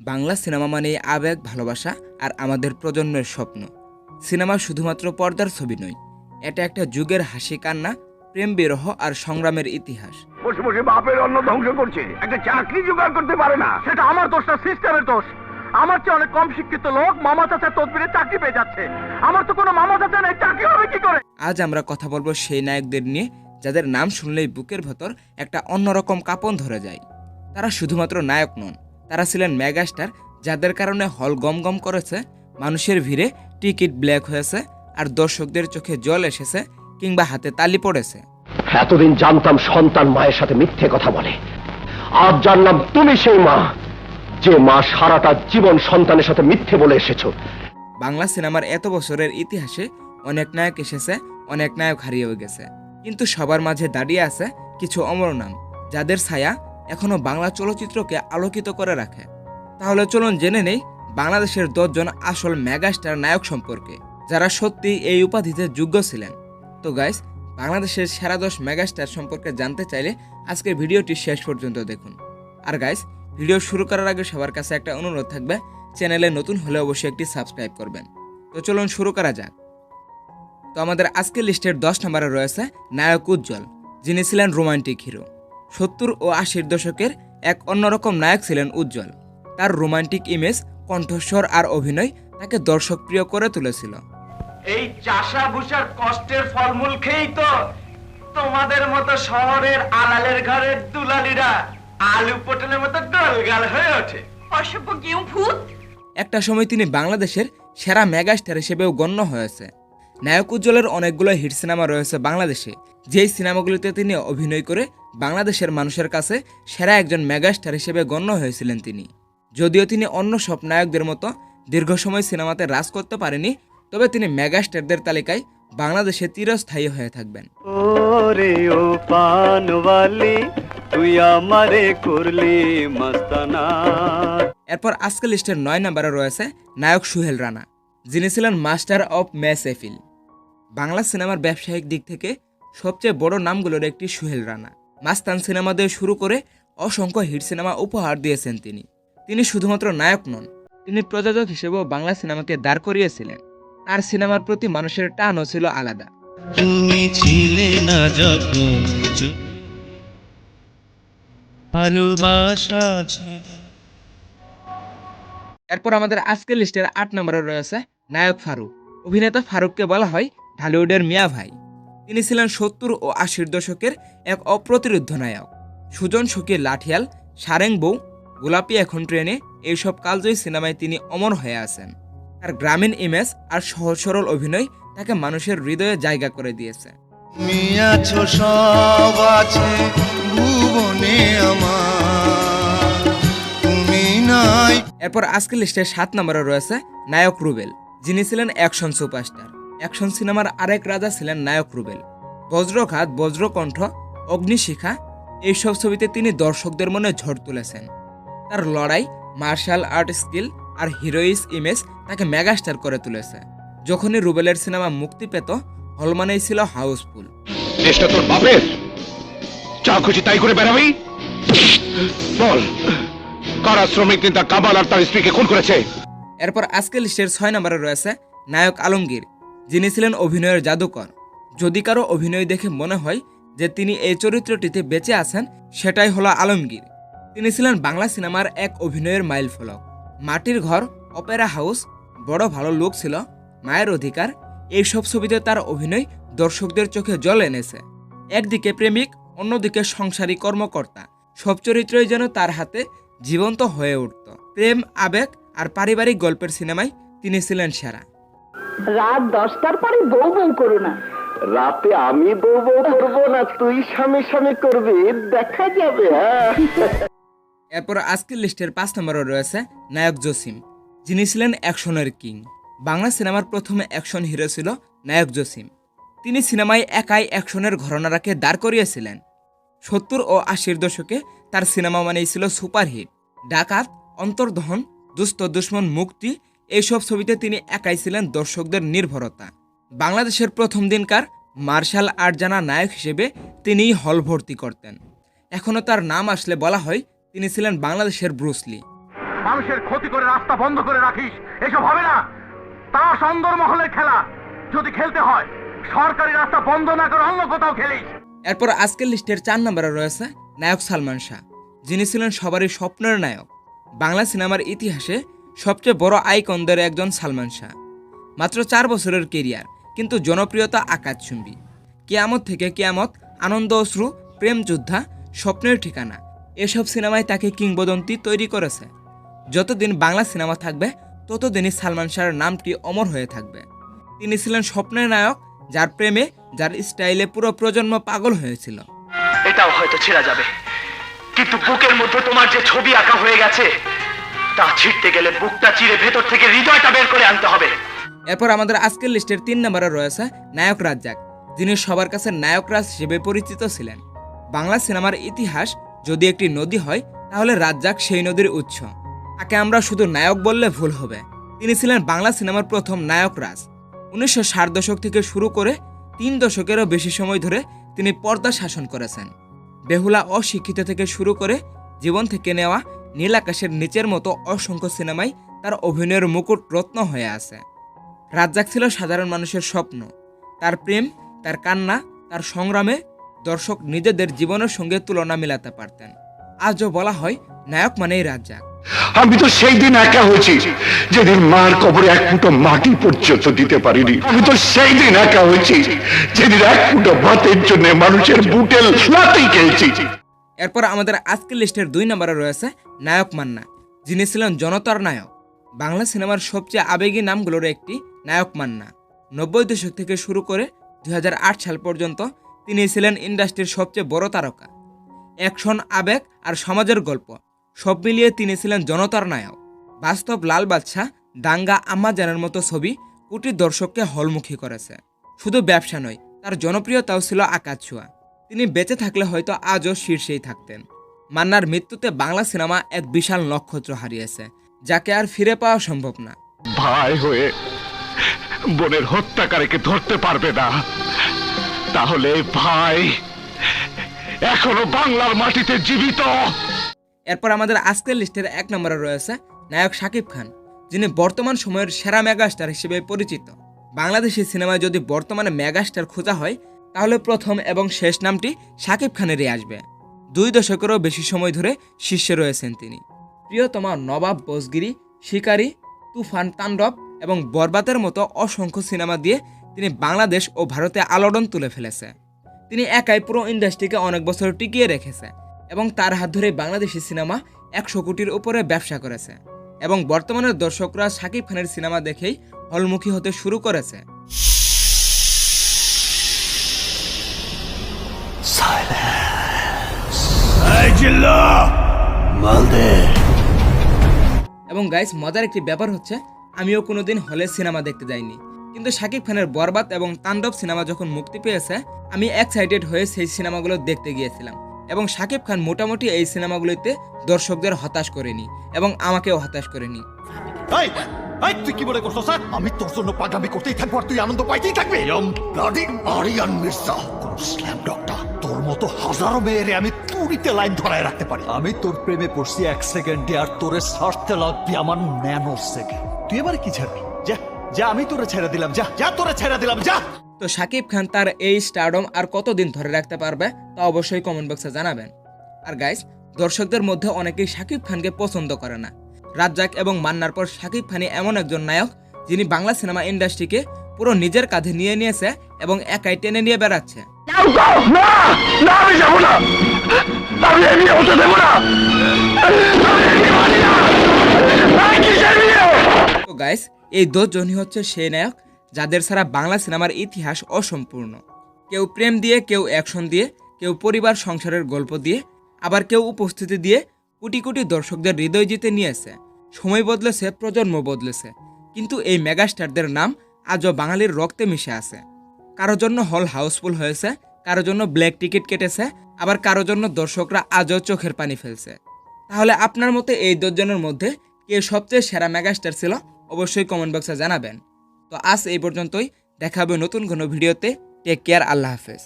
Bangla cinema মানে আবেগ ভালোবাসা আর আমাদের প্রজন্মের স্বপ্ন। সিনেমা শুধুমাত্র পর্দার ছবি নয় এটা একটা যুগের হাসি কান্না প্রেম বিরহ আর সংগ্রামের ইতিহাস। বসে বসে বাপের অন্ন ধ্বংস করছে একটা চাকরি জোগাড় করতে পারে না। সেটা আমার দোষ না সিস্টেমের দোষ। আমার চেয়ে অনেক কম শিক্ষিত লোক মামা চাচার তদবিরে চাকরি পেয়ে যাচ্ছে। আমার তো কোনো মামা চাচা নেই চাকরি হবে কি করে? আজ আমরা কথা বলব সেই নায়কদের নিয়ে যাদের নাম শুনলেই বুকের ভেতর একটা অন্যরকম কাঁপন ধরে যায়। তারা শুধুমাত্র নায়ক নন তারা ছিলেন মেগাস্টার যাদের কারণে হল গম গম করেছে মানুষের ভিড়ে টিকিট ব্ল্যাক হয়েছে আর দর্শকদের চোখে জল এসেছে কিংবা হাতে তালি পড়েছে। এতদিন জানতাম সন্তান মায়ের সাথে মিথ্যে কথা বলে। আজ জানলাম তুমি সেই মা যে মা সারাটা জীবন সন্তানের সাথে মিথ্যে বলে এসেছ। বাংলা সিনেমার এত বছরের ইতিহাসে অনেক নায়ক এসেছে অনেক নায়ক হারিয়েও গেছে। কিন্তু সবার মাঝে দাঁড়িয়ে আছে কিছু অমর নাম যাদের ছায়া এখনও বাংলা চলচ্চিত্রকে আলোকিত করে রাখে। তাহলে চলুন জেনে নেই বাংলাদেশের দশজন আসল মেগাস্টার নায়ক সম্পর্কে, যারা সত্যি এই উপাধিতে যোগ্য ছিলেন। তো গাইস বাংলাদেশের সেরা দশ মেগাস্টার সম্পর্কে জানতে চাইলে আজকের ভিডিওটি শেষ পর্যন্ত দেখুন। আর গাইস ভিডিও শুরু করার আগে সবার কাছে একটা অনুরোধ থাকবে, চ্যানেলে নতুন হলে অবশ্যই একটি সাবস্ক্রাইব করবেন। তো চলুন শুরু করা যাক। তো আমাদের আজকের লিস্টের দশ নম্বরে রয়েছে নায়ক উজ্জ্বল, যিনি ছিলেন রোমান্টিক হিরো সত্তর ও আশির দশকের এক অন্যরকম নায়ক ছিলেন উজ্জ্বল। তার রোমান্টিক ইমেজ কণ্ঠস্বর আর অভিনয় তাকে দর্শক প্রিয় করে তুলেছিল। এই চাষা ভুষার কষ্টের ফলমূল খেয়েই তো তোমাদের মতো শহরের আলালের ঘরের দুলালিরা আলু পটলের মতো গোলগাল হয়ে ওঠে। অসভ্য গেউ ভূত। একটা সময় তিনি বাংলাদেশের সেরা মেগাস্টার হিসেবেও গণ্য হয়েছে। নায়ক উজ্জ্বলের অনেকগুলো হিট সিনেমা রয়েছে বাংলাদেশে। যেই সিনেমাগুলিতে তিনি অভিনয় করে বাংলাদেশের মানুষের কাছে সেরা একজন মেগাস্টার হিসেবে গণ্য হয়েছিলেন তিনি। যদিও তিনি অন্য সব নায়কদের মতো দীর্ঘ সময় সিনেমাতে রাজ করতে পারেনি তবে তিনি মেগাস্টারদের তালিকায় বাংলাদেশে চিরস্থায়ী হয়ে থাকবেন। এরপর আজকের লিস্টের নয় নম্বরে রয়েছে নায়ক সুহেল রানা যিনি ছিলেন master of mass appeal. Bangla সিনেমার ব্যবসায়িক দিক থেকে সবচেয়ে বড় নামগুলোর একটি সুহেল রানা। মাস্তান সিনেমা দিয়ে শুরু করে অসংখ্য হিট সিনেমা উপহার দিয়েছেন তিনি। তিনি শুধুমাত্র নায়ক নন তিনি প্রযোজক হিসেবেও বাংলা সিনেমাকে দাঁড় করিয়েছিলেন। আর সিনেমার প্রতি মানুষের টানও ছিল আলাদা। তুমি ছিলে না যখন ভালোবাসা এরপর আমাদের আজকের লিস্টের আট নম্বরে রয়েছে নায়ক ফারুক। অভিনেতা ফারুককে বলা হয় ঢালিউডের মিয়া ভাই। তিনি ছিলেন সত্তর ও আশির দশকের এক অপ্রতিরোধ্য নায়ক। সুজন সখীর লাঠিয়াল সারেং বউ গোলাপি এখন ট্রেনে এইসব কালজয়ী সিনেমায় তিনি অমর হয়ে আছেন। তার গ্রামীণ ইমেজ আর সহজ সরল অভিনয় তাকে মানুষের হৃদয়ে জায়গা করে দিয়েছে। এরপর আজকের লিস্টে সাত নম্বরে রয়েছে নায়ক রুবেল যিনি ছিলেন অ্যাকশন সুপারস্টার। অ্যাকশন সিনেমার আরেক রাজা ছিলেন নায়ক রুবেল। বজ্রঘাত বজ্রকণ্ঠ অগ্নিশিখা এইসব ছবিতে তিনি দর্শকদের মনে ঝড় তুলেছেন। তার লড়াই মার্শাল আর্ট স্কিল আর হিরোইস ইমেজ তাকে মেগাস্টার করে তুলেছে। যখনই রুবেলের সিনেমা মুক্তি পেত হল মানেই ছিল হাউসফুল। দেশটা তোর বাপের? যা খুশি তাই করে বেড়াবি? বল কারা শ্রমিক নেতা কামাল আর তার স্ত্রীকে খুন করেছে? এরপর আজকে লিস্টের ছয় নম্বরে রয়েছে নায়ক আলমগীর। যিনি ছিলেন অভিনয়ের জাদুকর। যদি কারও অভিনয় দেখে মনে হয় যে তিনি এই চরিত্রটিতে বেঁচে আছেন, সেটাই হলো আলমগীর। তিনি ছিলেন বাংলা সিনেমার এক অভিনয়ের মাইল ফলক। মাটির ঘর, অপেরা হাউস, বড় ভালো লোক ছিল, মায়ের অধিকার, এইসব ছবিতে তার অভিনয় দর্শকদের চোখে জল এনেছে। একদিকে প্রেমিক, অন্যদিকে সংসারী কর্মকর্তা। সব চরিত্রই যেন তার হাতে জীবন্ত হয়ে উঠত। প্রেম, আবেগ আর পারিবারিক গল্পের সিনেমায় তিনি ছিলেন সেরা। রাত দশটার পরে বউ বউ করো না। রাতে আমি বউ বউ করব না তুই স্বামী স্বামী করবি দেখা যাবে হ্যাঁ। এরপর আজকের লিস্টের পাঁচ নম্বরে রয়েছে নায়ক জসিম যিনি ছিলেন অ্যাকশনের কিং। বাংলা সিনেমার প্রথমে অ্যাকশন হিরো ছিল নায়ক জসিম। তিনি সিনেমায় একাই অ্যাকশনের ঘটনারাকে দাঁড় করিয়েছিলেন। সত্তর ও আশির দশকে তার সিনেমা মানেই ছিল সুপারহিট। ডাকাত অন্তর্দহন দুস্থ দুশ্মন মুক্তি এইসব ছবিতে তিনি একাই ছিলেন দর্শকদের নির্ভরতা। বাংলাদেশের প্রথম দিনকার মার্শাল আর্ট জানা নায়ক হিসেবে তিনিই হল ভর্তি করতেন। এখনও তার নাম আসলে বলা হয় তিনি ছিলেন বাংলাদেশের ব্রুসলি মানুষের ক্ষতি করে রাস্তা বন্ধ করে রাখিস এসব হবে না। তা সুন্দর মহলের খেলা যদি খেলতে হয় সরকারি রাস্তা বন্ধ না করে অন্য কোথাও খেলিস। এরপর আজকের লিস্টের চার নম্বরে রয়েছে নায়ক সালমান শাহ যিনি ছিলেন সবারই স্বপ্নের নায়ক। বাংলা সিনেমার ইতিহাসে সবচেয়ে বড় আইকনদের একজন সালমান শাহ। মাত্র চার বছরের কেরিয়ার, কিন্তু জনপ্রিয়তা আকাশচুম্বী। কেয়ামত থেকে কেয়ামত, আনন্দ, অশ্রু, প্রেম যোদ্ধা, স্বপ্নের ঠিকানা, এসব সিনেমায় তাকে কিংবদন্তি তৈরি করেছে। যতদিন বাংলা সিনেমা থাকবে, ততদিনই সালমান শাহর নামটি অমর হয়ে থাকবে। তিনি ছিলেন স্বপ্নের নায়ক, যার প্রেমে, যার স্টাইলে পুরো প্রজন্ম পাগল হয়েছিল। এটাও হয়তো ছেড়া যাবে। কিন্তু বুকের মধ্যে তোমার যে ছবি আঁকা হয়ে গেছে তা ছিঁড়তে গেলে বুকটা চিরে ভেতর থেকে হৃদয়টা বের করে আনতে হবে। এরপর আমাদের আজকের লিস্টের তিন নম্বরে রয়েছে নায়ক রাজ্জাক, যিনি সবার কাছে নায়ক রাজ হিসেবে পরিচিত ছিলেন। বাংলা সিনেমার ইতিহাস যদি একটি নদী হয়, তাহলে রাজ্জাক সেই নদীর উৎস। তাকে আমরা শুধু নায়ক বললে ভুল হবে। তিনি ছিলেন বাংলা সিনেমার প্রথম নায়ক রাজ। উনিশশো ষাট দশক থেকে শুরু করে তিন দশকেরও বেশি সময় ধরে তিনি পর্দা শাসন করেছেন। বেহুলা অশিক্ষিত থেকে শুরু করে জীবন থেকে নেওয়া নীল আকাশের নিচের মতো অসংখ্য সিনেমায় তার অভিনয়ের মুকুট রত্ন হয়ে আছে। রাজ্জাক ছিল সাধারণ মানুষের স্বপ্ন। তার প্রেম, তার কান্না, তার সংগ্রামে দর্শক নিজেদের জীবনের সঙ্গে তুলনা মেলাতে পারতেন। আজও বলা হয়, নায়ক মানেই রাজ্জাক আমি তো সেই দিন একা হয়েছি, যেদিন মার কবরে এক ফুটো মাটি পর্যন্ত দিতে পারিনি। আমি তো সেই দিন একা হয়েছি, যেদিন এক ফুটো ভাতের জন্য মানুষের বুটেল লাতেই খেয়েছি। এরপর আমাদের আজকের লিস্টের দুই নম্বরে রয়েছে নায়ক মান্না, যিনি ছিলেন জনতার নায়ক। বাংলা সিনেমার সবচেয়ে আবেগী নামগুলোর একটি নায়ক মান্না। নব্বই দশক থেকে শুরু করে দু হাজার আট সাল পর্যন্ত তিনি ছিলেন ইন্ডাস্ট্রির সবচেয়ে বড় তারকা। অ্যাকশন, আবেগ আর সমাজের গল্প, সব মিলিয়ে তিনি ছিলেন জনতার নায়ক। বাস্তব লাল বাদশাহ দাঙ্গা আম্মাজানের মতো ছবি কোটি দর্শককে হলমুখী করেছে। শুধু ব্যবসা নয়, তার জনপ্রিয়তাও ছিল আকাশ ছোঁয়া। তিনি বেঁচে থাকলে হয়তো আজও শীর্ষেই থাকতেন। মান্নার মৃত্যুতে বাংলা সিনেমা এক বিশাল নক্ষত্র হারিয়েছে যাকে আর ফিরে পাওয়া সম্ভব না। ভাই হয়ে বোনের হত্যাকারীকে ধরতে পারবে না। তাহলে ভাই এখনও বাংলার মাটিতে জীবিত। এরপর আমাদের আজকের লিস্টের এক নম্বরে রয়েছে নায়ক শাকিব খান যিনি বর্তমান সময়ের সেরা মেগাস্টার হিসেবে পরিচিত। বাংলাদেশি সিনেমায় যদি বর্তমানে মেগাস্টার খোঁজা হয় তাহলে প্রথম এবং শেষ নামটি শাকিব খানেরই আসবে। দুই দশকেরও বেশি সময় ধরে শীর্ষে রয়েছেন তিনি। প্রিয়তমা নবাব বসগিরি, শিকারী, তুফান তাণ্ডব এবং বরবাতের মতো অসংখ্য সিনেমা দিয়ে তিনি বাংলাদেশ ও ভারতে আলোড়ন তুলে ফেলেছে। তিনি একাই পুরো ইন্ডাস্ট্রিকে অনেক বছর টিকিয়ে রেখেছে এবং তার হাত ধরে বাংলাদেশি সিনেমা একশো কোটির উপরে ব্যবসা করেছে এবং বর্তমানের দর্শকরা শাকিব খানের সিনেমা দেখেই হলমুখী হতে শুরু করেছে। এবং গাইস মজার একটি ব্যাপার হচ্ছে আমিও কোনোদিন হলে সিনেমা দেখতে যাইনি। কিন্তু শাকিব খানের বরবাদ এবং তাণ্ডব সিনেমা যখন মুক্তি পেয়েছে আমি এক্সাইটেড হয়ে সেই সিনেমাগুলো দেখতে গিয়েছিলাম। এবং শাকিব খান মোটামুটি এই সিনেমাগুলোতে দর্শকদের হতাশ করেনি এবং আমাকেও হতাশ করেনি। তুই কি মনে করছ স্যার আমি তোর জন্য পাগলামি করতেই থাকব আর তুই আনন্দ পাইতেই থাকবি। আরিয়ান মির্জা স্ল্যাম মতো হাজারো মেয়েরে আমি তুড়িতে লাইন ধরায় রাখতে পারি। আমি তোর প্রেমে পড়ছি এক সেকেন্ডে আর তোরে ছাড়তে লাগবি আমার ন্যানো সেকেন্ড। তুই এবার কি ছাড়বি? যা যা আমি তোরে ছেড়ে দিলাম যা যা তোরে ছেড়ে দিলাম যা! তো শাকিব খান তার এই স্টারডম আর কতদিন ধরে রাখতে পারবে তা অবশ্যই কমেন্ট বক্সে জানাবেন। আর গাইস দর্শকদের মধ্যে অনেকেই শাকিব খানকে পছন্দ করে না। রাজ্জাক এবং মান্নার পর শাকিব খানই এমন একজন নায়ক যিনি বাংলা সিনেমা ইন্ডাস্ট্রিকে পুরো নিজের কাঁধে নিয়ে নিয়েছে এবং একাই টেনে নিয়ে বেড়াচ্ছে। না না আমি গাইস এই দশজনই হচ্ছে সেই নায়ক, যাদের ছাড়া বাংলা সিনেমার ইতিহাস অসম্পূর্ণ। কেউ প্রেম দিয়ে, কেউ অ্যাকশন দিয়ে, কেউ পরিবার সংসারের গল্প দিয়ে, আবার কেউ উপস্থিতি দিয়ে কোটি কোটি দর্শকদের হৃদয় জিতে নিয়েছে। সময় বদলেছে, প্রজন্ম বদলেছে। কিন্তু এই মেগাস্টারদের নাম আজও বাঙালির রক্তে মিশে আছে। কারও জন্য হল হাউসফুল হয়েছে কারও জন্য ব্ল্যাক টিকিট কেটেছে, আবার কারও জন্য দর্শকরা আজও চোখের পানি ফেলছে। তাহলে আপনার মতে এই দশজনের মধ্যে কে সবচেয়ে সেরা মেগাস্টার ছিল, অবশ্যই কমেন্ট বক্সে জানাবেন। তো আজ এই পর্যন্তই, দেখাবে নতুন কোনো ভিডিওতে টেক কেয়ার আল্লাহ হাফেজ।